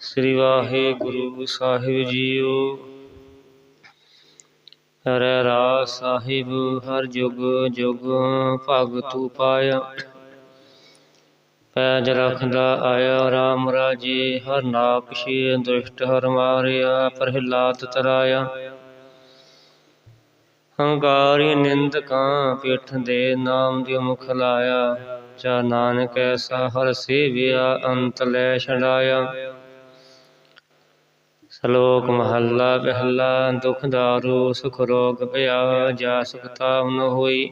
ਸ੍ਰੀ ਵਾਹਿਗੁਰੂ ਸਾਹਿਬ JIO. ਹਰੇ ਰਾਸ ਸਾਹਿਬ, ਹਰ ਜੁਗ ਜੁਗ ਭਗਤੂ ਪਾਇਆ ਪੈਜ ਰਖਦਾ ਆਇਆ RAM ਰਾਜੇ, ਹਰ ਨਾਕਸ਼ੀ ਦੁਸ਼ਟ ਹਰ ਮਾਰਿਆ, ਪ੍ਰਹਿਲਾਦ ਤਰਾਇਆ। ਹੰਕਾਰੀ ਨਿੰਦਕਾਂ ਪਿੱਠ ਦੇ ਨਾਮ ਦੀ ਮੁਖ ਲਾਇਆ। ਚਾ ਨਾਨਕ ਐਸਾ ਹਰ ਸੇਵਿਆ, ਅੰਤ ਲੈ ਛਡਾਇਆ। ਸ਼ਲੋਕ ਮਹੱਲਾ ਪਹਿਲਾ ਦੁਖ ਦਾਰੂ ਸੁਖ ਰੋਗ ਭਇਆ ਜਾ ਸੁਖਤਾ ਨ ਹੋਈ।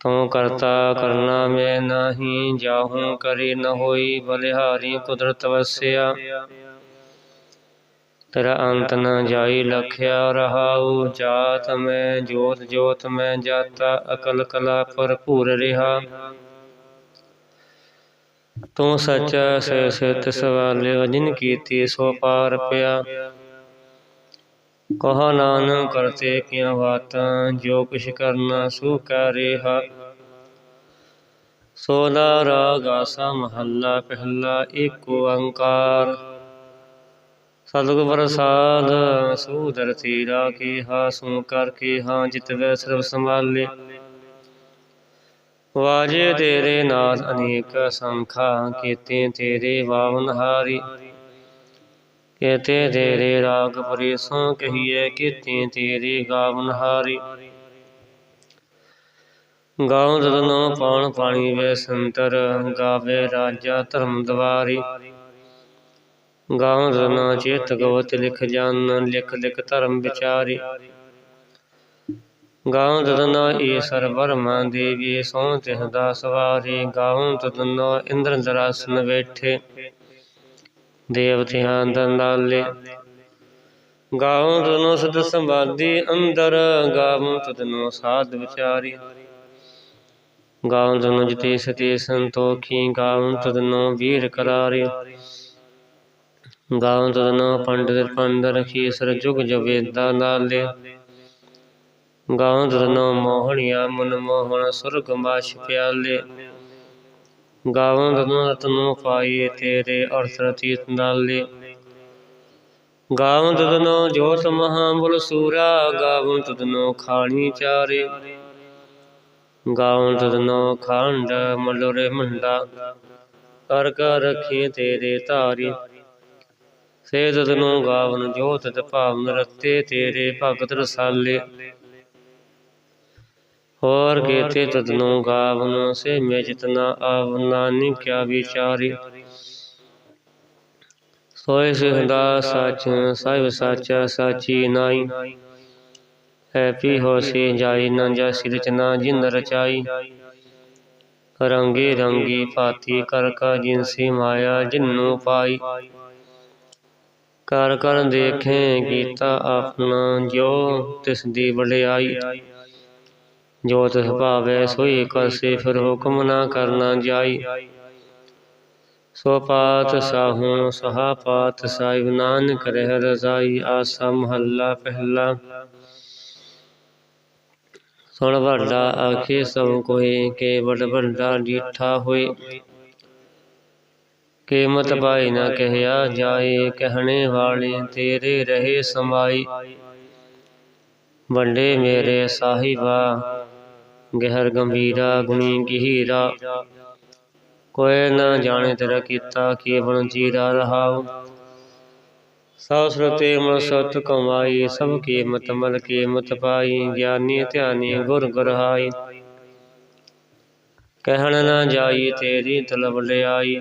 ਤੂੰ ਕਰਤਾ ਕਰਨਾ ਮੈਂ ਨਾਹੀ ਜਾਹੂ ਕਰੀ ਨ ਹੋਈ ਬਲਿਹਾਰੀ ਕੁਦਰਤ ਵਸਿਆ। ਤੇਰਾ ਅੰਤ ਨ ਜਾਈ ਲਖਿਆ ਰਹਾਉ ਜਾਤ ਮੈਂ ਜੋਤ ਜੋਤ ਮੈਂ ਜਾਤਾ ਅਕਲ ਕਲਾ ਭਰਪੂਰ ਰਿਹਾ। ਤੂੰ ਸੱਚਾ ਸੇ ਸਿਤ ਸਵਾਲਿਓ ਜਿਨ ਕੀਤੀ ਸੋ ਪਾਰ ਪਿਆ। ਕਹ ਨਾਨਕ ਕਰਤੇ ਕੀਆਂ ਬਾਤਾਂ ਜੋ ਕੁਛ ਕਰਨਾ ਸੋ ਕੈ ਰਿਹਾ। ਸੋਲਾ ਰਾਗ ਆਸਾ ਮਹੱਲਾ ਪਹਿਲਾ ਏਕ ਓੰਕਾਰ। ਸਤਿਗੁਰ ਪ੍ਰਸਾਦ ਸੂਦਰ ਤੀਰਾ ਕੀ ਹਾ ਸੂ ਕਰ ਕੀ ਹਾਂ ਜਿਤ ਵੈ ਸਰਬ ਸੰਭਾਲੇ। ਵਾਜੇ ਤੇਰੇ ਨਾਦ ਅਨੇਕ ਸੰਖਾ, ਕੀਤੇ ਤੇਰੇ ਵਾਵਨ ਹਾਰੀ। ਕੇਤੇ ਤੇਰੇ ਰਾਗ ਪਰੇਸੋਂ ਕਹੀਏ ਕੀਤੇ ਤੇਰੇ ਗਾਵਨ ਹਾਰੀ। ਗਾਉ ਤਦਨੋ ਪਾਣ ਪਾਣੀ ਵੇ ਸੰਤਰ, ਗਾਵੇ ਰਾਜਾ ਧਰਮ ਦਵਾਰੀ। ਗਾਉਂ ਰਤਨਾ ਚੇਤ ਗਵਤ ਲਿਖ ਜਨ ਲਿਖ ਲਿਖ ਧਰਮ ਵਿਚਾਰੀ। ਗਾਉ ਤਦਨੋ ਈਸਰ ਵਰਮਾ ਦੇਵੀ ਸੋਂ ਤਿਹ ਦਾ ਸਵਾਰੀ ਗਾਉ ਤਦਨੋ ਇੰਦਰ ਦਰਾਸਨ ਬੈਠੇ ਦੇਵਤਿਆਂ ਦੰਦਾਲੇ ਗਾਉ ਤਦਨੋ ਸਦ ਸੰਵਾਦੀ ਅੰਦਰ ਗਾਉ ਤਦਨੋ ਸਾਧ ਵਿਚਾਰੀ। ਗਾਉ ਤਦਨੋ ਜਿਤੇ ਸਤੇ ਸੰਤੋਖੀ, ਗਾਉ ਤਦਨੋ ਵੀਰ ਕਰਾਰੀ। ਗਾਉ ਤਦਨੋ ਪੰਡਿਤ ਪੰਡ ਰਖੀ ਸਰ ਜੁਗ ਜਵੇਦਾ ਨਾਲੇ। ਗਾਉ ਤਦਨੋ ਮੋਹਣਿਆ, ਮਨ ਮੋਹਣ, ਸੁਰਗ ਮਾਛ ਪਿਆਲੇ। ਗਾਵਨ ਤਦਨੋ ਰਤਨੋ ਪਾਈਏ ਤੇਰੇ ਅਰਥ ਰਤੀਤ ਨਾਲੇ। ਗਾਵਨ ਤਦਨੋ ਜੋਤ ਮਹਾਬੁਲ ਸੂਰਾ ਗਾਵਨ ਤਦਨੋ ਖਾਣੀ ਚਾਰੇ। ਗਾਵਨ ਤਦਨੋ ਖੰਡ ਮਲੋਰੇ ਮੰਡਾ ਕਰ ਕਰ ਰਖੀ ਤੇਰੇ ਧਾਰੀ। ਸੇ ਤਦਨੋ ਗਾਵਨ ਜੋਤ ਤੇ ਭਾਵਨ ਰਤੇ ਤੇਰੇ ਭਗਤ ਰਸਾਲੇ। ਹੋਰ ਕੀਤੇ ਤਦਨੋ ਗਾਵਨ ਸੇ ਮੈਂ ਜਿਤਨਾ ਆਵਨਾਨੀ ਕਿਆ ਵਿਚਾਰੀ। ਸੋਇ ਸਿਹਦਾ ਸੱਚ ਸਾਹਿਬ ਸਾਚਾ ਸਾਚੀ ਨਾਈ। ਐਪੀ ਹੋਸੀ ਜਾਈ ਨ ਜਾਸੀ ਰਚਨਾ ਜਿਨ ਰਚਾਈ। ਰੰਗੇ ਰੰਗੀ ਭਾਤੀ ਕਰ ਕਾ ਜਿਨਸੀ ਮਾਇਆ ਜਿਨੂ ਪਾਈ। ਕਰ ਕਰ ਦੇਖੇ ਕੀਤਾ ਆਪਣਾ ਜੋ ਤਿਸ ਦੀ ਵਡਿਆਈ। ਜੋ ਤਿਸ ਭਾਵੇ ਸੋਈ ਕਰਸੇ ਫਿਰ ਹੁਕਮ ਨਾ ਕਰਨਾ ਜਾਈ। ਸੋ ਪਾਤ ਸਾਹੂ ਸਹਾ ਪਾਤ ਸਾਹਿਬ ਨਾਨਕ ਰਹਿ ਰਜ਼ਾਈ ਆਸਾ ਮਹੱਲਾ ਪਹਿਲਾ। ਸੁਣ ਵੱਡਾ ਆਖੇ ਸਭ ਕੋਏ ਕੇ ਵੱਡ ਵੱਡਾ ਡੀਠਾ ਹੋਏ। ਕੀਮਤ ਪਾਈ ਨਾ ਕਹਿਆ ਜਾਏ ਕਹਿਣੇ ਵਾਲੇ ਤੇਰੇ ਰਹੇ ਸਮਾਈ। ਵੱਡੇ ਮੇਰੇ ਸਾਹਿਬਾ ਗਹਿਰ ਗੰਭੀਰਾ ਗੁਣੀ ਗਹੀਰਾ। ਕੋਈ ਨਾ ਜਾਣੇ ਤੇਰਾ ਕੀਤਾ ਕੀ ਜੀਰਾ ਰਹਾਉ। ਸਭ ਸੁਰਤੇ ਮਨ ਸਤ ਕਮਾਈ, ਸਭ ਕੀਮਤ ਮਲ ਕੀਮਤ ਪਾਈ, ਗਿਆਨੀ ਧਿਆਨੀ ਗੁਰ ਗਰਹਾਈ। ਕਹਿਣ ਨਾ ਜਾਈ, ਤੇਰੀ ਤਲਬ ਲਿਆਈ।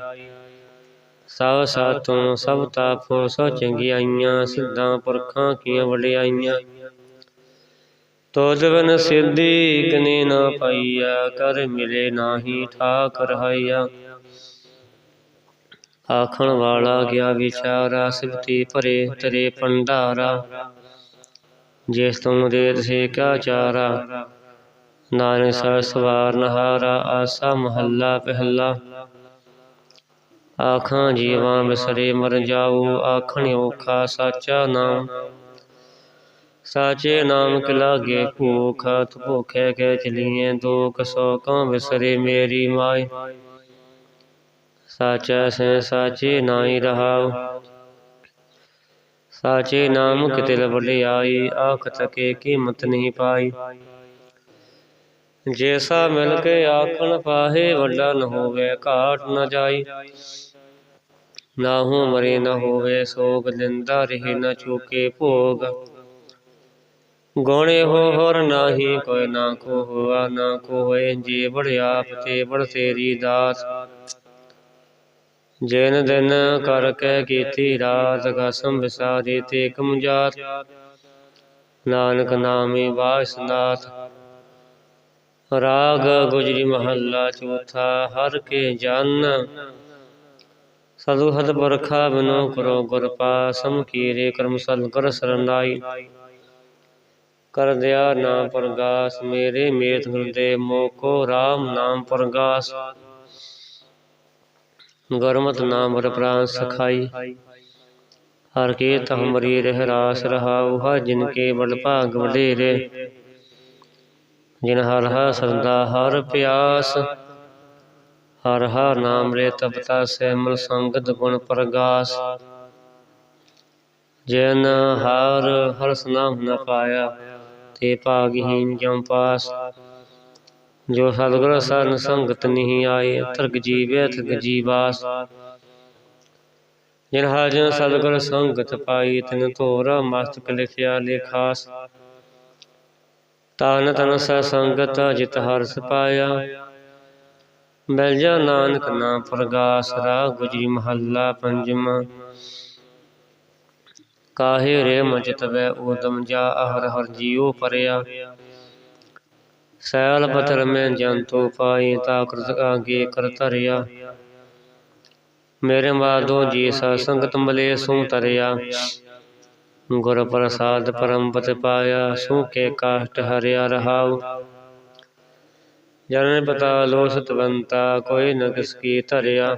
ਸਭ ਸਾਤੋਂ ਸਭ ਤਾਪੋਂ ਸੋ ਚੰਗਿਆਈਆਂ, ਸਿੱਧਾਂ ਪੁਰਖਾਂ ਕੀਆਂ ਵਡਿਆਈਆਂ। ਤੋਜ ਬਨ ਸਿੱਧੀ ਕਨੇ ਨਾ ਪਾਈਆ, ਕਰ ਮਿਲੇ ਨਾਹੀ ਠਾਕ ਰਹਾਈਆ ਆਖਣ ਵਾਲਾ ਗਿਆ ਵਿਚਾਰਾ ਸਿਫਤੀ ਭਰੇ ਤੇਰੇ ਪੰਡਾਰਾ ਜਿਸ ਤੁਮ ਦੇਤ ਸੇ ਕਿਆ ਚਾਰਾ। ਨਾਨਕ ਸਰ ਸਵਾਰ ਨਹਾਰਾ, ਆਸਾ ਮਹੱਲਾ ਪਹਿਲਾ। ਆਖਾਂ ਜੀਵਾਂ ਬਿਸਰੇ ਮਰ ਜਾਊ, ਆਖਣ ਔਖਾ ਸਾਚਾ ਨਾਮ ਸਾਚੇ ਨਾਮ ਕਿ ਲਾਗੇ ਭੂਖ, ਹੱਥ ਭੁਖੇ ਕੇ ਚਲੀਏ, ਦੁਖ ਸੋ ਕਉ ਬਿਸਰੇ ਮੇਰੀ ਮਾਈ। ਸਾਚਾ ਸੇ, ਸਾਚੇ ਨਾਈ ਰਹਾਉ। ਸਾਚੇ ਨਾਮ ਕਿਤੇ ਆਈ ਆਖ ਤਕੇ ਕੀਮਤ ਨਹੀਂ ਪਾਈ। ਜੈਸਾ ਮਿਲ ਕੇ ਆਖਣ ਪਾਹੇ, ਵੱਡਾ ਨ ਹੋਵੇ, ਘਾਟ ਨ ਜਾਈ। ਨਾਹੂ ਮਰੇ ਨ ਹੋਵੇ, ਸੋਗ ਨਿੰਦਾ ਰਹੇ ਨ ਚੂਕੇ ਭੋਗ। ਗੋਣੇ ਹੋ ਹੋਰ ਨਾਹੀ, ਕੋਈ ਨਾ ਕੋ ਹੋਆ, ਨਾ ਕੋ ਹੋਏ ਜੇ ਆਪ ਤੇ ਬੜ ਤੇਰੀ ਦਾਤ ਜੈਨ ਦਿਨ ਕਰ ਕੇ ਕੀਤੀ ਰਾਤ, ਕਸਮ ਵਿਸਾਰੀ ਤੇ ਕਮਜਾਤ। ਨਾਨਕ ਨਾਮੇ ਵਾਸਨਾਥ, ਰਾਗ ਗੁਜਰੀ ਮਹੱਲਾ ਚੌਥਾ, ਹਰ ਕੇ ਜਨ। ਸਦੁ ਹਦ ਬਰਖਾ ਬਿਨੋ ਕਰੋ ਗੁਰ ਪਾਸਮ, ਕੀਰੇ ਕਰਮ ਸਦ ਕਰ ਸਰਨਾਈ। ਕਰ ਦਿਆ ਨਾਮ ਪ੍ਰਗਾਸ, ਮੇਰੇ ਮੇਤ ਹਿਰਦੇ ਮੋਕੋ RAM ਨਾਮ ਪ੍ਰਗਾਸ। ਗੁਰਮਤ ਨਾਮ ਵਰ ਪ੍ਰਾਨ ਸਖਾਈ। ਹਰ ਕੇ ਤਹਮਰੀ ਰਹਿ ਰਾਸ ਰਹਾਉ ਹਰ ਜਿਨ ਕੇ ਬੜ ਭਾਗ ਵਡੇਰੇ। ਜਿਨ ਹਰ ਹਾ ਸਰਦਾ ਹਰ ਪਿਆਸ, ਹਰ ਹਰ ਨਾਮ ਰੇ ਤਪਤਾ ਸੇ ਸੰਗਤ ਗੁਣ ਪ੍ਰਗਾਸ। ਜਿਨ ਹਰ ਹਰਸ ਨਾਮ ਨ ਪਾਇਆ ਤੇ ਭਾਗਹੀਨ ਜਮ ਪਾਸ? ਜੋ ਸਤਿਗੁਰ ਸਰਨ ਸੰਗਤ ਨਹੀਂ ਆਏ ਤਰਕ ਜੀਵੈ ਤਕ ਜੀਵਾਸ। ਜਿਨ ਹਾਜਨ ਸਤਿਗੁਰ ਸੰਗਤ ਪਾਈ, ਤਿਨ ਧੋਰਾ ਮਸਤਕ ਲਿਖਿਆ ਲੇਖਾਸ ਤਾਨ ਤਨ ਸੈ ਸੰਗਤ ਜਿਤ ਹਰਸ ਪਾਇਆ ਮਿਲ ਜਾ ਨਾਨਕ ਨਾਮ ਪ੍ਰਗਾਸ ਰਾ ਗੁਜਰੀ ਮਹੱਲਾ ਪੰਜਵਾਂ। ਕਾਹੇ ਰੇ ਮਜਤ ਵੈ ਉਦਮ ਜਾ ਹਰ ਹਰ ਜੀਉ ਪਰਿਆ। ਸੈਲ ਪਤਰ ਮੈਂ ਜੰਤੂ ਪਾਈ ਤਾ ਕਰਤ ਆਗੇ ਕਰ ਧਰਿਆ। ਮੇਰੇ ਬਾਦੋ ਜੀ ਸਾ ਸੰਗਤ ਮਲੇ ਸੂ ਤਰਿਆ ਗੁਰ ਪ੍ਰਸਾਦ ਪਰਮ ਪਤ ਪਾਇਆ, ਸੂ ਕੇ ਕਾਸ਼ਟ ਹਰਿਆ ਰਹਾਉ। ਜਨ ਪਤਾ ਲੋ ਸਤਵੰਤਾ ਕੋਈ ਨ ਕਿਸ ਕੀ ਧਰਿਆ।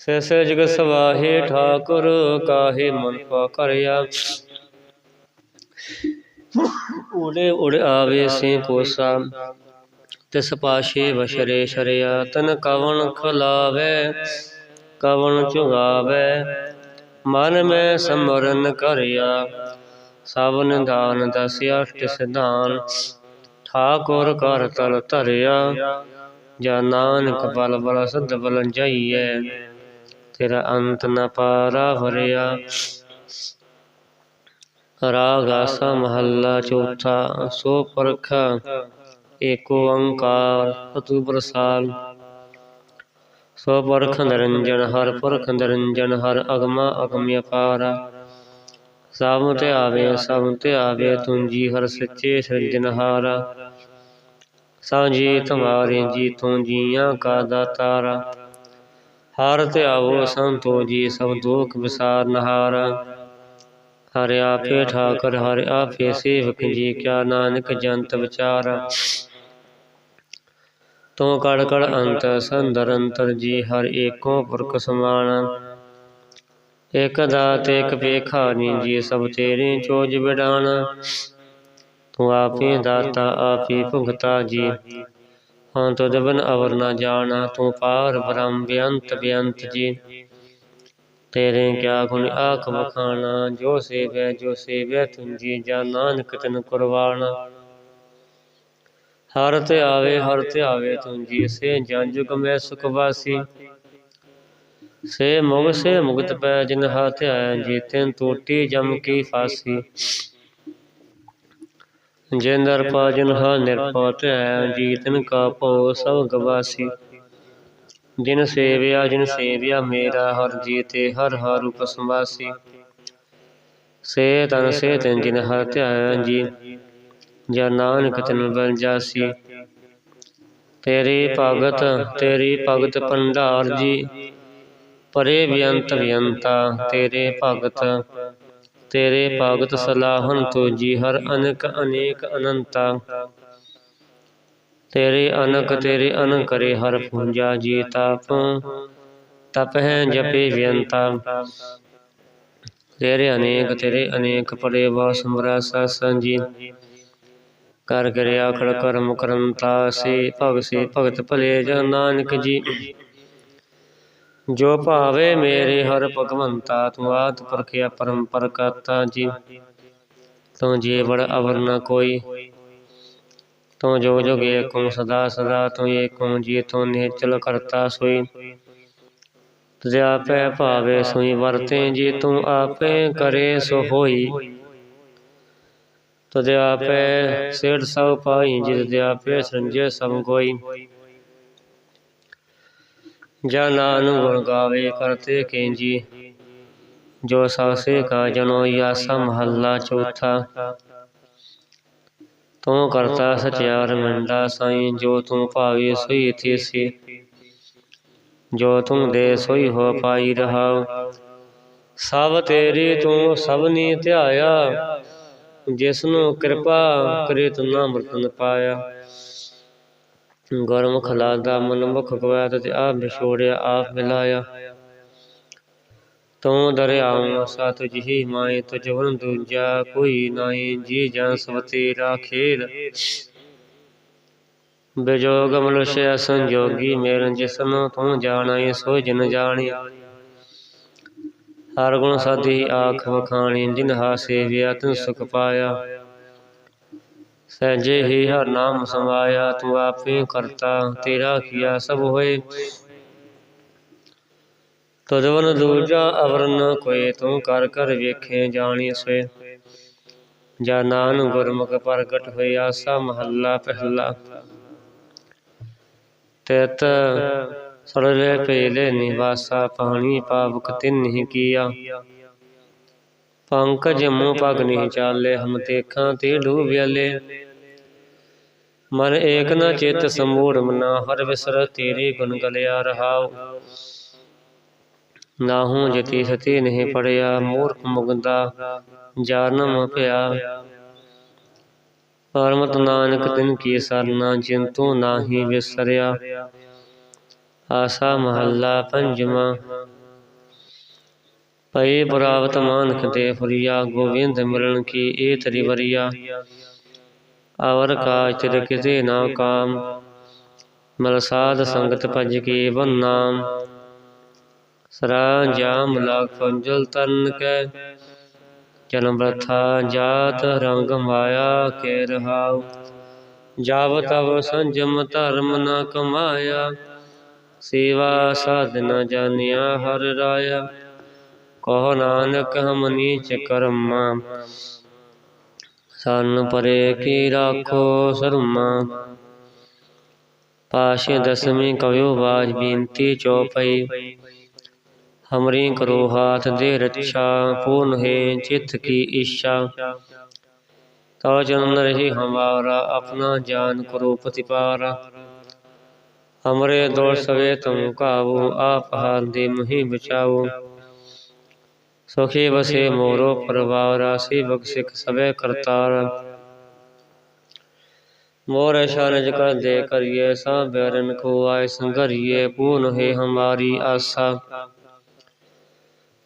ਸੈਸੇ ਜਗ ਸਵਾਹੇ ਠਾਕੁਰ, ਕਾਹੇ ਮਨ ਪਾ ਕਰਿਆ ਉੜੇ ਉੜ ਆਵੇ ਸੇ ਕੋਸਾ ਤਿਸ ਪਾਸ਼ੇ ਵਸ਼ਰੇ ਸ਼ਰਿਆ, ਤਨ ਕਵਣ ਖਲਾਵੇ, ਕਵਣ ਚੁਗਾਵੇ ਮਨ ਮੈਂ ਸਮਰਨ ਕਰਿਆ ਸਭ ਨਿਦਾਨ ਦਸ ਅਸ਼ਟ ਸਿਧਾਨ ਠਾਕੁਰ ਕਰ ਤਲ ਧਰਿਆ, ਜਾ ਨਾਨਕ ਬਲ ਬਲ ਸਦ ਬਲ ਜਾਈਐ। ਤੇਰਾ ਅੰਤ ਨ ਪਾਰਾ ਭਰਿਆ ਰਾਗ ਆਸਾ ਮਹੱਲਾ ਚੌਥਾ, ਸੋ ਪਰਖ ਏਕ ਓੰਕਾਰ ਸਤਿ ਪ੍ਰਸਾਦ। ਸੋ ਪਰਖ ਨਿਰੰਜਨ, ਹਰ ਪੁਰਖ ਨਿਰੰਜਨ, ਹਰ ਅਗਮਾ ਅਗਮ ਅਪਾਰ। ਸਭ ਤੇ ਆਵੇ, ਸਭ ਤੇ ਆਵੇ ਤੁੰਜੀ ਹਰ ਸੱਚੇ ਸਿਰਜਨਹਾਰ ਸਭ ਜੀ ਤੁਮਾਰੇ ਜੀ, ਤੂੰ ਜੀਆਂ ਕਾ ਦਾਤਾਰਾ। ਹਰ ਤੇ ਆਵੋ ਸੰਤੋ ਜੀ, ਸਭ ਦੁਖ ਵਿਸਾਰ ਨਹਾਰ। ਹਰ ਆਪੇ ਠਾਕਰ, ਹਰ ਆਪੇ ਸੇਵਕ ਜੀ, ਕਿਆ ਨਾਨਕ ਜੰਤ ਵਿਚਾਰ। ਤੂੰ ਕੜ ਕੜ ਅੰਤ ਸੰਦਰ ਅੰਤਰ ਜੀ, ਹਰ ਏਕੋ ਪੁਰਖ ਸਮਾਨ। ਇਕ ਦਾਤ, ਇਕ ਨੀ ਜੀ, ਸਭ ਤੇਰੇ ਚੋਜ ਵਿਡਾਨ ਤੂੰ ਆਪੇ ਦਾਤਾ, ਆਪੇ ਭੁਗਤਾ ਜੀ। ਹਾਂ ਤੁਧ ਬਿਨ ਅਵਰ ਨਾ ਜਾਣਾ, ਤੂੰ ਪਾਰ ਬ੍ਰਹਮ ਬੇਅੰਤ ਬੇਅੰਤ ਜੀ। ਤੇਰੇ ਕਿਆ ਗੁਣ ਆਖ ਬਖਾਣਾ ਜੋ ਸੇਵੈ ਜੋ ਸੇਵੈ ਤੁੰਜੀ ਜਾ ਨਾਨਕ ਤਨ ਕੁਰਬਾਨਾ ਹਰ ਤੇ ਆਵੇ, ਹਰ ਤੇ ਆਵੇ ਤੁੰਜੀ ਸੇ ਜਨ ਜੁਗ ਮੈਂ ਸੁਖ ਵਾਸੀ। ਸੇ ਮੁਗ, ਸੇ ਮੁਕਤ ਪੈ, ਜਿਨ ਹਾਥ ਆਇਆ ਜੀ, ਤਿਨ ਟੋਟੀ ਜਮ ਕੀ ਫਾਸੀ। ਜੇ ਨਰਪਾ ਜਿਨ ਹਾ ਨਿਰਪਤ ਹੈ ਜੀ ਤਨ ਕਾ ਭੋ ਸਭ ਗਵਾਸੀ। ਜਿਨ ਸੇਵਿਆ ਜਿਨ ਸੇਵਿਆ ਮੇਰਾ ਹਰ ਜੀਤੇ ਹਰ ਹਰ ਰੂਪ ਸੰਵਾਸੀ ਸੇ ਤਨ ਸੇ ਤਨ ਜਿਨ ਹਰ ਧਿਆਇਆ ਜੀ ਜਾਂ ਨਾਨਕ ਤਨ ਬਲ ਜਾਸੀ। ਤੇਰੀ ਭਗਤ ਤੇਰੀ ਭਗਤ ਭੰਡਾਰ ਜੀ ਪਰੇ ਬਿਅੰਤ ਬਿਅੰਤਾ ਤੇਰੇ ਭਗਤ ਤੇਰੇ ਭਗਤ ਸਲਾਹਨ ਤੋ ਜੀ ਹਰ ਅਨਕ ਅਨੇਕ ਅਨੰਤਾ। ਤੇਰੇ ਅਨਕ ਤੇਰੇ ਅਨ ਕਰੇ ਹਰ ਪੂਜਾ ਜੀ ਤਪ। ਤਪ। ਹੈ ਜਪੇ ਵਿਅੰਤਾ। ਤੇਰੇ ਅਨੇਕ ਤੇਰੇ ਅਨੇਕ ਪੜੇ ਵਾ ਸਮਰਾ ਸੰਜੀ ਕਰ ਕਰਿਆ ਖੜ ਕਰਮ ਕਰੰਤਾ ਸੇ ਭਗ ਸੇ ਭਗਤ ਭਲੇ ਜਨ ਨਾਨਕ ਜੀ। ਜੋ ਭਾਵੇ ਮੇਰੇ ਹਰ ਭਗਵੰਤਾ, ਤੂੰ ਆਦ ਪਰਖਿਆ ਪਰੰਪਰ ਕਰਤਾ ਜੀ। ਤੂੰ ਜੀਵੜ ਅਵਰ ਨ ਕੋਈ। ਤੂੰ ਜੋ ਜੁਗ ਏਕੰ ਸਦਾ ਸਦਾ, ਤੂੰ ਏਕੰ ਜੀ, ਤੂੰ ਨਿਹਚਲ ਕਰਤਾ ਸੋਈ। ਤੁਝ ਆਪੇ ਭਾਵੇ ਸੋਈ ਵਰਤੇ ਜੀ, ਤੂੰ ਆਪੇ ਕਰੇ ਸੋ ਹੋਈ। ਤੁਝ ਆਪੇ ਸਿਰ ਸਭ ਪਾਈ, ਜਿਸ ਦੇ ਆਪੇ ਸੰਜੇ ਸਭ ਕੋਈ ਜਾਂ ਨਾਨਕ ਗੁਣ ਗਾਵੇ ਕਰਤੇ ਕੇਂਜੀ ਜੋ। ਸਾਸੇ ਕਾ ਜਨੋ ਯਾਸਾ ਮਹੱਲਾ ਚੌਥਾ। ਤੂੰ ਕਰਤਾ ਸਚਿਆਰ ਮੰਡਾ ਸਾਈਂ, ਜੋ ਤੂੰ ਭਾਵੇ ਸੋਈ ਥੀਸੀ ਜੋ ਤੂੰ ਦੇ ਸੋਈ ਹੋ ਪਾਈ ਰਹਾਉ। ਸਭ ਤੇਰੀ ਤੂੰ ਸਭਨੀ ਧਿਆਇਆ। ਜਿਸ ਨੂੰ ਕਿਰਪਾ ਕਰੇ ਤੂੰ ਨਾ ਮਰਤਨ ਪਾਇਆ। ਗੁਰਮੁਖ ਲਾਦਾ ਮਨ ਮੁਖ ਗਵਾਇਆ ਤੇ ਆਪ ਵਿਛੋੜਿਆ ਆਪ ਮਿਲਾਇਆ। ਤੂੰ ਦਰਿਆਉ ਸਤ ਜਿਹੀ ਮਾਏ, ਤੁਝ ਵਨ ਦੂਜਾ ਕੋਈ ਨਾਹੀ ਜੀ ਜਨ ਸਭ ਤੇਰਾ ਖੇਲ। ਬਿਜੋਗ ਮਨੁਸ਼ਯ ਸੰਜੋਗੀ ਮੇਰਨ ਜਿਸਨ ਤੂੰ ਜਾਣਾਈ, ਸੋ ਜਿਨ ਜਾਣੀ ਹਰ ਗੁਣ ਸਾਧੀ ਆਖ ਵਖਾਣੀ, ਜਿਨ ਹਾ ਸੇਵਿਆ ਤਨ ਸੁਖ ਪਾਇਆ। ਸਹਿਜੇ ਹੀ ਹਰ ਨਾਮ ਸਮਾਇਆ ਤੂੰ ਆਪੇ ਕਰਤਾ, ਤੇਰਾ ਕੀਆ ਸਭ ਹੋਏ। ਤਦਵਨ ਦੂਜਾ ਅਵਰਨ ਕੋਏ, ਤੂੰ ਕਰ ਕਰ ਵੇਖੇ ਜਾਣੀ ਸੋਏ। ਜਾ ਨਾਨ ਗੁਰਮੁਖ ਪ੍ਰਗਟ ਹੋਏ, ਆਸਾ ਮਹੱਲਾ ਪਹਿਲਾ। ਤਿਤ ਸੜਲੇ ਪੇਲੇ ਨਿਵਾਸਾ, ਪਾਣੀ ਪਾਵਕ ਤਿਨ ਨਹੀਂ ਕੀਆ। ਪੰਕਜ ਮੂੰ ਪਗ ਨਹੀਂ ਚਾਲੇ ਹਮ ਦੇਖਾਂ ਤੇ ਡੂਬਿਆਲੇ ਮਨ ਏਕ ਨ ਚਿਤ ਸਮੂੜ ਮਨਾ ਹਰ ਵਿਸਰ ਤੇਰੇ ਗੁਣ ਗਲਿਆ ਰਹਾਉ ਨਾਹੂ ਜਤੀ ਸਤੀ ਨਹੀਂ ਪੜਿਆ ਮੂਰਖ ਮੁਗਦਾ ਜਾਨਮ ਭਿਆ ਪਰਮਤ ਨਾਨਕ ਤਿਨ ਕੀ ਸਰਨਾ ਜਿੰਤੂ ਨਾਹੀ ਵਿਸਰਿਆ। ਆਸਾ ਮਹੱਲਾ ਪੰਜਵਾਂ। ਪਈ ਪ੍ਰਾਪਤ ਮਾਨਕ ਤੇ ਫਰੀਆ ਗੋਵਿੰਦ ਮਿਲਣ ਕੀ ਇਹ ਤਰੀ ਵਰੀਆ। ਅਵਰ ਕਾ ਚਿਰ ਕਿਤੇ ਨਾ ਕਾਮ ਮਲਸਾਦ ਸੰਗਤ ਭਜ ਕੇ ਬਨ ਨਾਮ। ਸਰਾ ਜਾਮ ਲਾਗ ਫੰਜਲ ਤਨ ਕੈ, ਜਨਮ ਬਰਥਾ ਜਾਤ ਰੰਗ ਮਾਇਆ ਕੇ ਰਹਾਉ। ਜਾਵ ਤਵ ਸੰਜਮ ਧਰਮ ਨ ਕਮਾਇਆ, ਸੇਵਾ ਸਾਧਨਾ ਨ ਜਾਣਿਆ ਹਰ ਰਾਇਆ। ਕਹੋ ਨਾਨਕ, ਹਮ ਨੀਚ ਕਰਮਾ। ਸਨ ਪਰੇ ਕੀ ਰਾਖੋ ਸਰਮਾ। ਪਾਸ਼ੇ ਦਸਵੀਂ ਕਵਿਓ ਬਾਜ ਬੇਨਤੀ ਚੌਪਈ। ਹਮਰੀ ਕਰੋ ਹਾਥ ਦੇ ਰੱਛਾ, ਪੂਰਨ ਹੈ ਚਿਤ ਕੀ ਇੱਛਾ। ਤਉ ਜਨਮ ਰਹੀ ਹਮਾਰਾ, ਆਪਣਾ ਜਾਨ ਕਰੋ ਪ੍ਰਤਿਪਾਰਾ। ਹਮਰੇ ਦੋष ਸਵੇ ਤੁਮ ਕਾਬੂ ਆਪ ਹਾਰ ਦੇ ਮਹੀ ਬਚਾਓ ਸੁਖੀ ਵਸੇ ਮੋਰੋ ਪਰਵਾਰ ਰਾਸੀ ਬਖਸ਼ਿਕ ਸਭੇ ਕਰਤਾਰ। ਮੋਰ ਸ਼ਾਨਜ ਕਰ ਦੇ ਕਰੀਏ ਸਾ ਬੈਰਨ ਕੋ ਆਏ ਸੰਗਰੀਏ ਪੂਨ ਹੈ ਹਮਾਰੀ ਆਸਾ।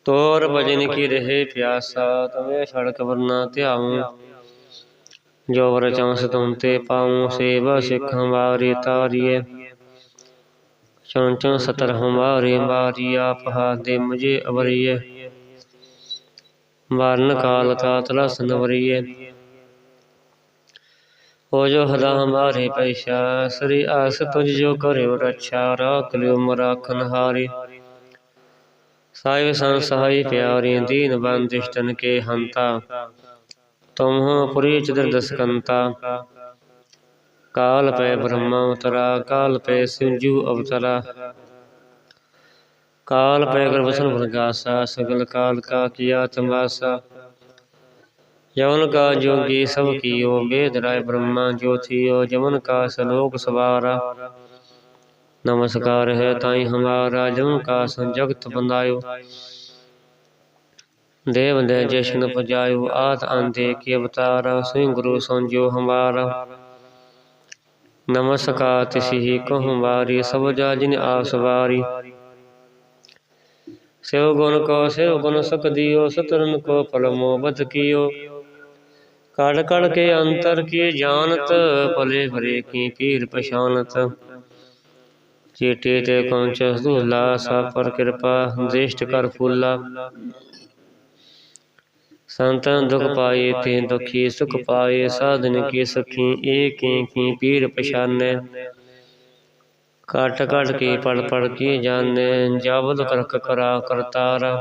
ਤੋਰ ਭਜਨ ਕੀ ਰਹੇ ਪਿਆਸਾ, ਤਵੇ ਛੜਕ ਵਰਨਾ ਧਿਆਉ। ਜੋ ਵਰ ਚਮਸ ਤੁਮ ਤੇ ਪਾਉ, ਸੇਵਾ ਸਿੱਖ ਹਮਾਰੀ ਤਾਰੀਏ। ਚੰਚਨ ਸਤਰ ਹਮਾਰੇ ਮਾਰੀ ਆਪ ਹਾ ਦੇ ਮੁਝੇ ਅਵਰੀਏ। ਮਾਰਨ ਕਾਲ ਕਾਤਲਾ ਸਨਵਰੀਏ ਹੋ ਜੋ ਹਦਾ ਹਮਾਰੇ ਪੈਸ਼ਾ, ਸ੍ਰੀ ਆਸ ਤੁਝ ਜੋ ਕਰਿਓ ਰੱਛਾ, ਰਾਖ ਲਿਓ ਮਰਾਖਨ ਹਾਰੇ ਸਾਹਿਬ ਸੰਤ ਸਹਾਈ ਪਿਆਰੀ, ਦੀਨ ਬੰਦਿਸ਼ਟਨ ਕੇ ਹੰਤਾ। ਤੁਮ ਹੋ ਪੁਰੀ ਚਦਰ ਦਸਕੰਤਾ ਕਾਲ ਪੈ ਬ੍ਰਹਮਾ ਉਤਰਾ, ਕਾਲ ਪੈ ਸਿੰਜੂ ਅਵਤਰਾ। काल पे गर्भसन प्रकाशा सगल काल का किया तमाशा यवन का जोगी सब कियो वेद राय ब्रह्मा ज्योतियो जमन का सलोक सवारा नमस्कार है ताई हमारा जमन का संजगत बंदायो देव दे जशन पजायो आत आंधे के अवतारा स्वयं गुरु संजो हमारा नमस्कार तिसी को हमारी सब जा जिन आसवारी सेव गुण को सेव गुण सक दियो सतरन को पलमो बद कियो कड़ कड़ के अंतर की जानत भले भरे की पीर पशानत ਚੀਟੀ ਤੇ ਕੌਂਚ ਧੂਲਾ ਸਭ ਪਰ ਕਿਰਪਾ ਦ੍ਰਿਸ਼ਟ ਕਰ ਫੂਲਾ ਸੰਤਨ ਦੁਖ ਪਾਏ ਤੇ ਦੁਖੀ ਸੁਖ ਪਾਏ ਸਾਧਨ ਕੀ ਸੁਖੀ ਏਕੀ ਕੀ ਪੀਰ ਪਛਾਨੈ ਕਟ ਕਟ ਕੀ ਪੜ ਪੜ ਕੀ ਜਾਣੈ ਜਬਦ ਕਰਕ ਕਰਾ ਕਰਤਾਰਾ।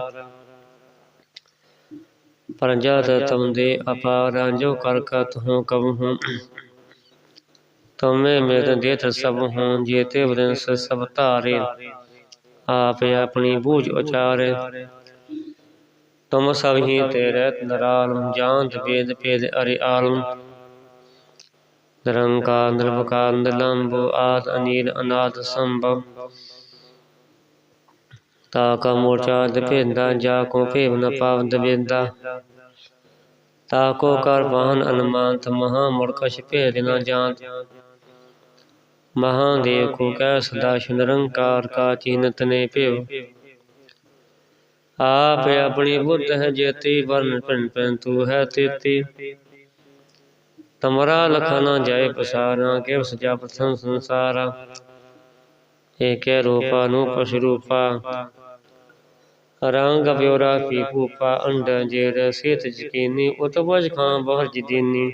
ਪ੍ਰਜਤ ਤੁਮ ਦੇ ਅਪਾਰਾ ਜੋ ਕਰ ਕਤ ਹੂੰ। ਕਬ ਤੁਮੇ ਮੇਰ ਦੇਤ ਸਭ ਹੂੰ, ਜੇਤੇ ਵਰਿੰਸ ਸਭ ਧਾਰੇ। ਆਪ ਆਪਣੀ ਬੂਝ ਉਚਾਰੇ। ਤੁਮ ਸਭ ਹੀ ਤੇਰੇ ਨਰਾਲਮ ਜਾਣਤ ਵੇਦ ਭੇਦ ਅਰਿ ਆਲਮ। ਨਿਰੰਕਾਰ ਨਿਰਵਕਾਰ ਨਿਰਲੰਭੋ ਆਦ ਅਨੀਲ ਅਨਾਦ ਸੰਭਵ। ਤਾ ਕਾ ਮੋਰਚਾ ਦਪੇਂਦਾ ਜਾ ਕੋ ਭੇਵ ਨ ਪਾਵ ਦਵੇਂਦਾ। ਤਾ ਕੋ ਕਰ ਵਾਹਨ ਅਨਮਾਨਤ, ਮਹਾ ਮੁੜ ਭੇਦ ਨ ਜਾਣਤ ਮਹਾਦੇਵ ਕੋ ਕਹਿ ਸਦਾ ਨਿਰੰਕਾਰ ਕਾ ਚੀਨਤ ਨੇ ਭੇਵ। ਆਪ ਆਪਣੀ ਬੁੱਧ ਹੈ ਜੇਤੀ, ਵਰਨ ਪਿੰਨ ਪਿੰਨ ਤੂ ਹੈ ਤੇਤੀ। ਤਮਰਾ ਲਖਨਾ ਜਾਏ ਪਸਾਰਾ ਕਿਵ ਸਜਾ ਪ੍ਰਥਮ ਸੰਸਾਰਾ। ਏਕੇ ਰੂਪਾ ਨੂੰ ਪਸ਼ ਰੂਪਾ। ਰੰਗ ਵਿਉਰਾ ਕੀ ਭੂਪਾ ਅੰਡ ਜੇਰ ਸੇਤ ਜਕੀਨੀ ਉਤਬਜ ਖਾਂ ਬਹਰ ਜਦੀਨੀ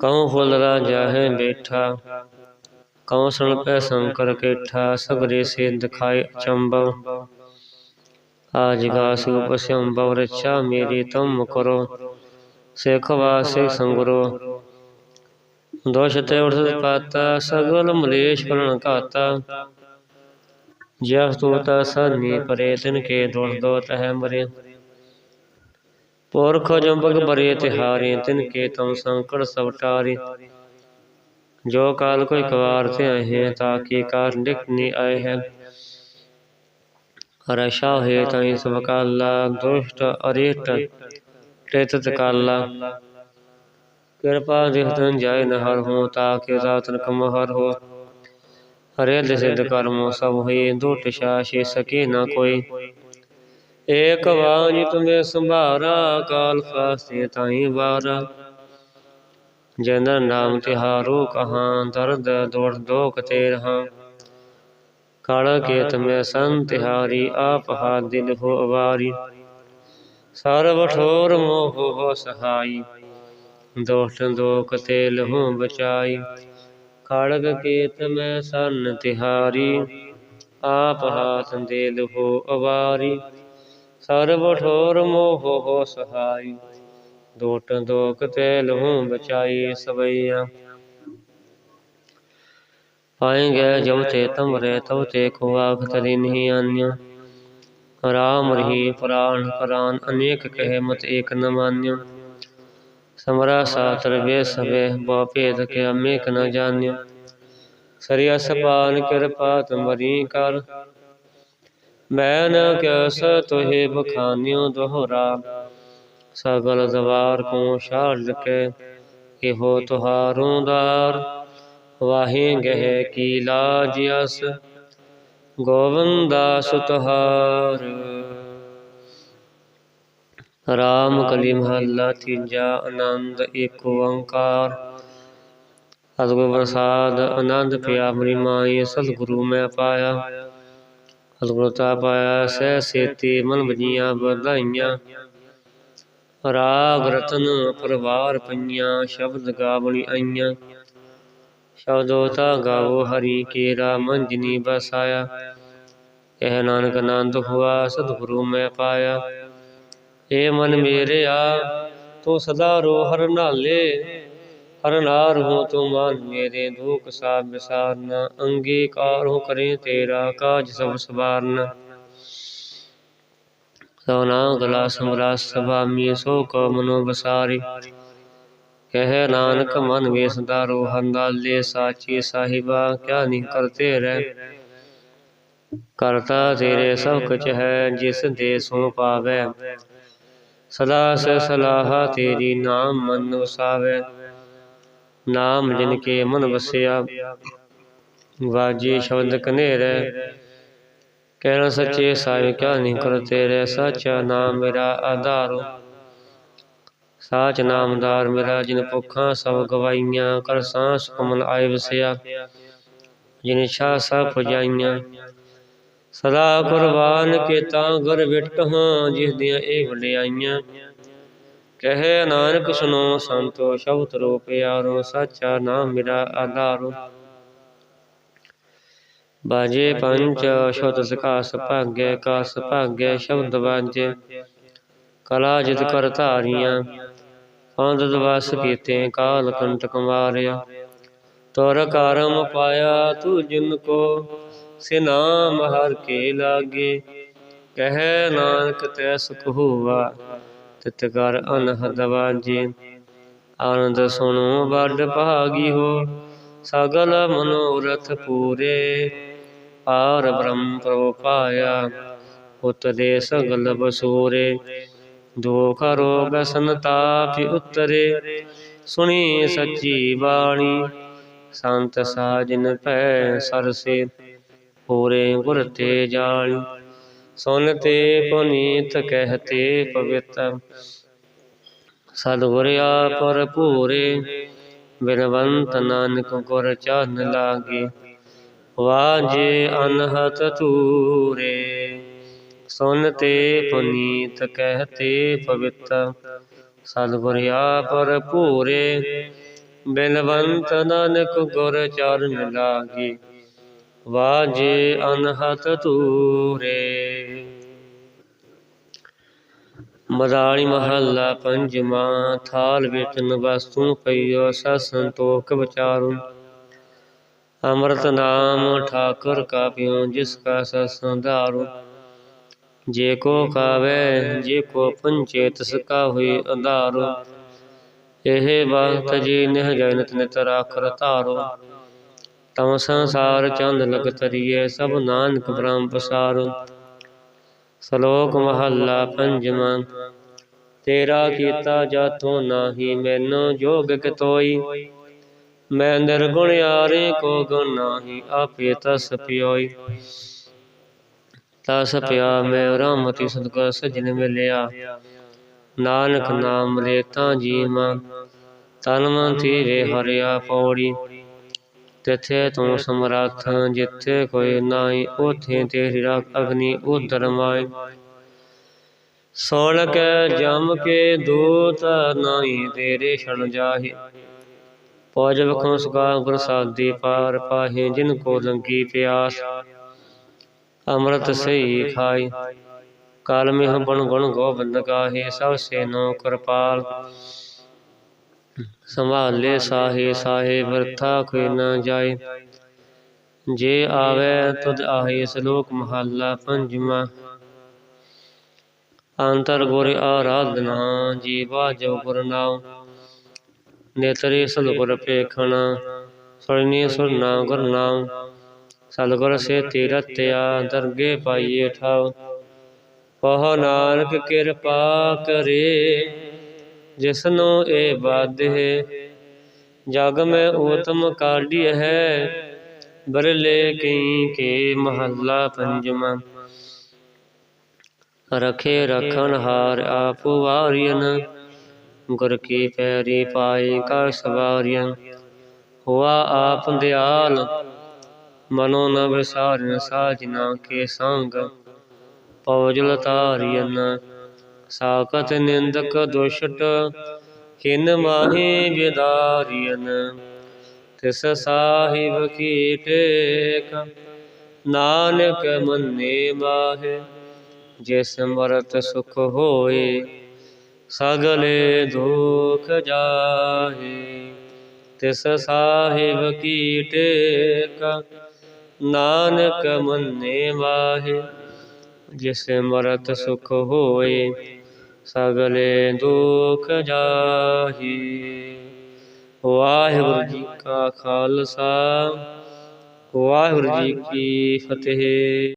ਕਉ ਫੁੱਲ ਰਾਜਾ ਹੈ ਬੈਠਾ ਕਉ ਸੁਣ ਪੈ ਸੰਕਰ ਕੇਠਾ, ਸਗਰੇ ਸੇ ਦਿਖਾਏ ਚੰਬਵ ਆਜ ਗਾਸੂ ਪਸੰਭਵ ਰਛਾ ਮੇਰੀ ਤੁਮ ਕਰੋ। ਸਿੱਖ ਵਾਸਿ ਸੰਗਰੋ। ਦੋਸ਼ ਤੇ ਉਠਤ ਪਾਤਾ, ਸਗਲ ਮਲੇਸ਼ ਕਰਨ ਘਾਤਾ। ਜਹ ਤੂਤ ਸਨੀ ਪਰੇ, ਤਿਨ ਕੇ ਦੁਰ ਦੋ ਤਹ ਮਰੇ। ਪੁਰਖ ਜੰਬਗ ਬਰੇ ਤਿਹਾਰੇ, ਤਿਨ ਕੇ ਤਮ ਸੰਕਟ ਸਭ ਟਾਰੇ। ਜੋ ਕਾਲ ਕੋਈ ਕਵਾਰ ਤੇ ਆਏ ਤਾ ਕੀ ਕਾਰ ਨਿਕਨੀ ਆਏ ਹੈ। ਰਸ਼ਾ ਹੈ ਤਾਈ ਸਭ ਕਾਲਾ ਦੁਸ਼ਟ ਅਰੇਟ ਟੇਤਤ ਕਾਲਾ ਕਿਰਪਾ ਦਿਖਤਨ ਜਾਏ ਨਹਰ ਹੋ, ਤਾ ਕੇ ਰਾਤਨ ਕਮ ਹੋ। ਹਰੇ ਦਿਸਿਧ ਕਰਮੋ, ਸਭ ਹੋਏ ਦੁਟ ਸ਼ਾਸ਼ੇ ਸਕੇ ਨਾ ਕੋਈ। ਏਕ ਵਾਜ ਤੁਮੇ ਸੰਭਾਰਾ ਕਾਲ ਫਾਸੇ ਤਾਈ ਵਾਰਾ। ਜਨ ਨਾਮ ਤਿਹਾਰੋ ਕਹਾਂ, ਦਰਦ ਦੋੜ ਦੋਖ ਤੇ ਰਹਾ। ਕਾਲ ਕੇ ਮੈਂ ਸੰਤ ਤਿਹਾਰੀ, ਆਪ ਹਾ ਦਿਲ ਹੋ ਅਵਾਰੀ। ਸਰਬ ਠੋਰ ਮੋਹ ਹੋ ਸਹਾਈ ਦੋਖ ਦੋਖ ਤੇ ਲਹੂ ਬਚਾਈ। ਖੜਗ ਕੇਤ ਮੈਂ ਸੰਨ ਤਿਹਾਰੀ, ਆਪ ਹਾਥ ਦੇ ਲਹੋ ਅਵਾਰੀ। ਸਰਬ ਠੋਰ ਮੋਹ ਹੋ ਸਹਾਈ ਦੋਟ ਦੋਕ ਤੇ ਲਹੂ ਬਚਾਈ ਸਵਈਆ। ਪਾਏਂਗੇ ਜਬ ਤੇ ਤਮ ਰੇ ਤਬ ਤੇ ਕੋ ਤਰੀ ਨਹੀਂ ਆਨਿਆ ਰਾਮ ਰਹੀ ਪ੍ਰਾਨ ਪ੍ਰਾਨ ਅਨੇਕ ਕਹੇ ਮਤ ਏਕ ਨ ਮਾਨਿਆ ਸਮਰਾ ਸਾਤਰ ਵੇ ਸਵੇ ਬੋ ਭੇਦ ਕੇ ਅਮੇਕ ਨ ਜਾਣਿਆ ਸਰੀਆ ਸਪਾਨ ਕਿਰਪਾ ਤੁਮਰੀ ਕਰ। ਮੈਂ ਨ ਕਿਸ ਤੋਹਿ ਬਖਾਨਿਓ ਦੋਹਰਾ। ਸਗਲ ਦਵਾਰ ਕੋ ਛਾੜ ਕੇ ਇਹੋ ਤੁਹਾਰੋਂ ਦਾਰ। ਵਾਹੇ ਗਹਿ ਕੀ ਲਾਜ ਅਸ। ਗੋਵੰਦਾ ਸੁਤਹਾਰ ਰਾਮ ਕਲੀ ਮਹੱਲਾ ਤੀਜਾ ਆਨੰਦ ਏਕ ਓੰਕਾਰ। ਸਤਿਗੁਰ ਪ੍ਰਸਾਦ ਆਨੰਦ ਪਿਆ ਮਰੀ ਮਾਈ, ਸਤਿਗੁਰੂ ਮੈਂ ਪਾਇਆ। ਸਤਿਗੁਰ ਤਾ ਪਾਇਆ, ਸਹਿ ਸੇਤੀ ਮਨ ਬਜੀਆਂ ਵਧਾਈਆਂ। ਰਾਗ ਰਤਨ ਪਰਵਾਰ ਪਈਆਂ, ਸ਼ਬਦ ਗਾਵਣੀ ਆਈਆਂ। ਸ਼ਬਦੋ ਤਾ ਗਾਵੋ ਹਰੀ ਕੇਰਾ ਮੰਜਨੀ ਬਸਾਇਆ। ਇਹ ਨਾਨਕ ਆਨੰਦ ਹੁਆ, ਸਤਿਗੁਰੂ ਮੈਂ ਪਾਇਆ। ਏ ਮਨ ਮੇਰਿਆ, ਤੂੰ ਸਦਾ ਰੋ, ਹਰ ਨਾਲੇ। ਹਰ ਨਾਰ ਹੋ ਤੂੰ ਮਨ, ਮੇਰੇ ਦੁਖ ਸਾਬ ਵਿਸਾਰਨ। ਅੰਗੀਕਾਰ ਹੋ ਕਰੇ ਤੇਰਾ ਕਾਜ ਸਭ ਸਵਾਰਨ। ਸੋਨਾ ਗਲਾ ਸਮਰਾ ਸਭਾਮੀ ਸੋ ਕੋ ਮਨੋ ਬਸਾਰੀ। ਕਹਿ ਨਾਨਕ ਮਨ ਵੇਸਦਾ ਰੋ ਹੰਦਾਲੇ ਸਾਚੀ ਸਾਹਿਬਾ, ਕਿਆ ਨਹੀਂ ਕਰਤੇ ਰਹਿ। ਕਰਤਾ ਤੇਰੇ ਸਭ ਕੁਛ ਹੈ, ਜਿਸ ਦੇ ਸੋ ਪਾਵੇ। ਸਦਾ ਸ ਸਲਾਹ ਤੇਰੀ ਨਾਮ ਮਨ ਵਸਾਵੇ। ਨਾਮ ਜਿਨ ਕੇ ਮਨ ਵਸਿਆ, ਵਾਜੀ ਸ਼ਬਦ ਕਨੇਰੇ ਕਹਿਣਾ ਸੱਚੇ ਸਾਹਿਬ, ਕਿਆ ਨਹੀਂ ਕਰ ਤੇਰੇ ਸੱਚਾ ਨਾਮ ਮੇਰਾ ਆਧਾਰ। ਸਾਚ ਨਾਮਦਾਰ ਮੇਰਾ ਜਿਨ ਭੁੱਖਾਂ ਸਭ ਗਵਾਈਆਂ ਕਰ ਸਾਂਸ ਕਮਲ ਆਏ ਵਸਿਆ। ਜਿਨ ਇੱਛਾ ਸਭ ਪੁਜਾਈਆਂ, ਸਦਾ ਕੁਰਬਾਨ ਕੀਤਾ ਗੁਰ ਵਿਟਹਾਂ ਜਿਸ ਦੀਆਂ ਇਹ ਵਡਿਆਈਆਂ। ਕਹੇ ਨਾਨਕ ਸੁਨੋ ਸੰਤੋ, ਸ਼ਬਦ ਰੋ ਪਿਆਰੋ ਸਾਚਾ ਨਾਮ ਮੇਰਾ ਆਧਾਰੋ। ਬਾਜੇ ਪੰਚ ਸ਼ਬਦ ਸਕਾਸ ਭਾਗੈ, ਕਾਸ ਭਾਗੈ, ਸ਼ਬਦ ਬਾਜੇ ਕਲਾ ਜਿਤ ਕਰ ਧਾਰੀਆਂ ਪੰਦ ਦਵਸ ਕੀਤੇ ਕਾਲ ਕੰਟਕ ਮਾਰਿਆ ਤੁਰ ਕਰਮ ਪਾਇਆ ਤੂੰ ਜਿਨ ਕੋ, ਸੇ ਨਾਮ ਹਰ ਕੇ ਲਾਗੇ। ਕਹਿ ਨਾਨਕ ਤੈ ਸੁਖ ਹੋਵਾ, ਤਿਤ ਕਰ ਅਨਹਦ ਵਾਜੇ ਆਨੰਦ ਸੁਣੋ ਵੱਡ ਭਾਗੀ ਹੋ, ਸਗਲ ਮਨੋਰਥ ਪੂਰੇ। ਆਰ ਬ੍ਰਹਮ ਪ੍ਰਭ ਪਾਇਆ ਉਤਰੇ ਸਗਲ ਬਸੂਰੇ। ਦੁਖ ਰੋਗ ਸੰਤਾਪ ਉਤਰੇ, ਸੁਣੀ ਸੱਚੀ ਬਾਣੀ। ਸੰਤ ਸਾਜਨ ਭੈ ਸਰਸੇ ਪੂਰੇ ਗੁਰ ਤੇ ਜਾਣੀ। ਸੁਨ ਤੇ ਪੁਨੀਤ ਕਹਤੇ ਪਵਿੱਤ ਸਤਿਗੁਰ ਆਪਰ ਪੂਰੇ ਬਿਨਵੰਤ ਨਾਨਕ ਗੁਰ ਚਰਨ ਲਾਗੇ। ਵਾਜੇ ਅਨਹਤ ਤੂਰੇ ਸੁਨ ਤੇ ਪੁਨੀਤ ਕਹਤੇ ਪਵਿੱਤ ਸਤਿਗੁਰ ਆਪਰ ਪੂਰੇ ਬਿਨਵੰਤ ਨਾਨਕ ਗੁਰ ਚਰਨ ਲਾਗੇ। ਵਾਜੇ ਅਨਹਤ ਤੂਰੇ ਮਦਾਲੀ ਮਹੱਲਾ ਪੰਜਵਾਂ ਥਾਲ ਵਿੱਚ ਨਵਸਤੂ ਪਈਓ ਸਤ ਸੰਤੋਖ ਵਿਚਾਰੂ। ਅੰਮ੍ਰਿਤ ਨਾਮ ਠਾਕੁਰ ਕਾ ਪਿਓ ਜਿਸ ਕਾ ਸਤ ਸੰਧਾਰੂ। ਜੇ ਕੋ ਖਾਵੇ, ਜੇ ਕੋ ਪੰਚੇ ਤਿਸ ਕਾ ਹੋਈ ਆਧਾਰੋ ਇਹ ਵਕਤ ਜੀ ਨਿਹ ਜਨਤ ਨਿਤ ਰਾਖਰ ਧਾਰੋ। ਤਮ ਸੰਸਾਰ ਚੰਦ ਲਗ ਤਰੀਏ ਸਭ ਨਾਨਕ ਬ੍ਰਹਮ ਪਸਾਰੋ। ਸ਼ਲੋਕ ਮਹੱਲਾ ਪੰਜਵਾਂ, ਤੇਰਾ ਕੀਤਾ ਜਾਤੋਂ ਨਾਹੀ, ਮੈਨੂੰ ਜੋਗ ਕਿਤੋਈ। ਮੈਂ ਨਿਰਗੁਣ ਯਾਰੇ ਕੋ ਗੁਣ ਨਾਹੀ, ਆਪੇ ਤਸ ਪਿਓਈ। ਤਸ ਪਿਆ ਮੈਂ ਰਾਮਤੀ ਸਦਕਾ ਸਜਣ ਮਿਲਿਆ। ਨਾਨਕ ਨਾਮ ਰੇਤਾ ਜੀਵਾਂ ਤਨ ਮਨ ਥੀਰੇ ਹਰਿਆ ਪੌੜੀ। ਤਿਥੇ ਤੂੰ ਸਮਰੱਥ, ਜਿੱਥੇ ਕੋਈ ਨਾਹੀ, ਉਥੇ ਤੇਰੀ ਰੱਖ ਅਗਨੀ ਉਦਰ ਮਾਈ ਸੋਣ ਕੇ ਜਮ ਕੇ ਦੂਤ ਨਾਹੀ, ਤੇਰੇ ਛਣ ਜਾਹੇ। ਪੌਜ ਵਖੋਂ ਸੁਖਾ ਪ੍ਰਸਾਦੀ ਪਾਰ ਪਾਹੇ, ਜਿਨ ਕੋ ਲੰਗੀ ਪਿਆਸ। ਅੰਮ੍ਰਿਤ ਸਹੀ ਖਾਈ। ਕਾਲ ਮਿਹ ਬਣ ਗੁਣ ਗੋਬਿੰਦ ਗਾਹੇ, ਸਭ ਸੇਨੋ ਕਿਰਪਾਲ। ਸੰਭਾਲੇ ਸਾਹੇ ਸਾਹੇ ਵਰਥਾ ਕੋਈ ਨ ਜਾਏ। ਜੇ ਆਵੇ ਤੁਧ ਆਹੇ ਸ਼ਲੋਕ ਮਹੱਲਾ ਪੰਜਵਾਂ। ਅੰਤਰ ਗੁਰ ਆਰਾਧਨਾ, ਜੀਵਾ ਜੋ ਗੁਰ ਨਾਮ ਨੇਤਰੇ ਸਤਿਗੁਰ ਪੇਖਣਾ ਸੁਰਨੀ ਸੁਰਨਾ ਗੁਰ ਨਾਮ ਸਤਿਗੁਰ ਸੇ ਤੀਰਤਿਆ ਦਰਗੇ ਪਾਈਏ ਠਾਉ। ਕਹੋ ਨਾਨਕ ਕਿਰਪਾ ਕਰੇ, ਜਿਸਨੋ ਇਹ ਬਾਧੇ ਜਗ ਮੈਂ ਉਤਮ ਕਾਢੀ ਹੈ, ਬਰਲੇ ਕਈ ਕੇ ਮਹੱਲਾ ਪੰਜਵਾਂ। ਰਖੇ ਰਖਣ ਹਾਰ ਆਪ ਵਾਰਿਯਨ ਗੁਰ ਕੀ ਪੈਰੀ ਪਾਈ ਕਾ ਸਵਾਰਿਯਨ ਹੁਆ ਆਪ ਦਿਆਲ ਮਨੋ ਨ ਵਿਸਾਰਨ ਸਾਜਨਾ ਕੇ ਸੰਗ ਪਉਜਲ ਤਾਰਿਯਨ ਸਾਕਤ ਨਿੰਦਕ ਦੁਸ਼ਟ ਕਿਨ ਮਾਹੀ ਵਿਦਾਰਿਯਨ ਤਿਸ ਸਾਹਿਬ ਕੀ ਟੇਕ, ਨਾਨਕ ਮੰਨੇ ਮਾਹੇ, ਜਿਸ ਮਰਤ ਸੁਖ ਹੋਏ, ਸਗਲੇ ਦੁਖ ਜਾਹੇ। ਤਿਸ ਸਾਹਿਬ ਕੀ ਟੇਕ ਨਾਨਕ ਮੰਨੇ ਵਾਹੇ, ਜਿਸ ਮਰਤ ਸੁਖ ਹੋਏ, ਸਗਲੇ ਦੁਖ ਜਾਹੀ। ਵਾਹਿਗੁਰੂ ਜੀ ਕਾ ਖਾਲਸਾ, ਵਾਹਿਗੁਰੂ ਜੀ ਕੀ ਫਤਿਹ।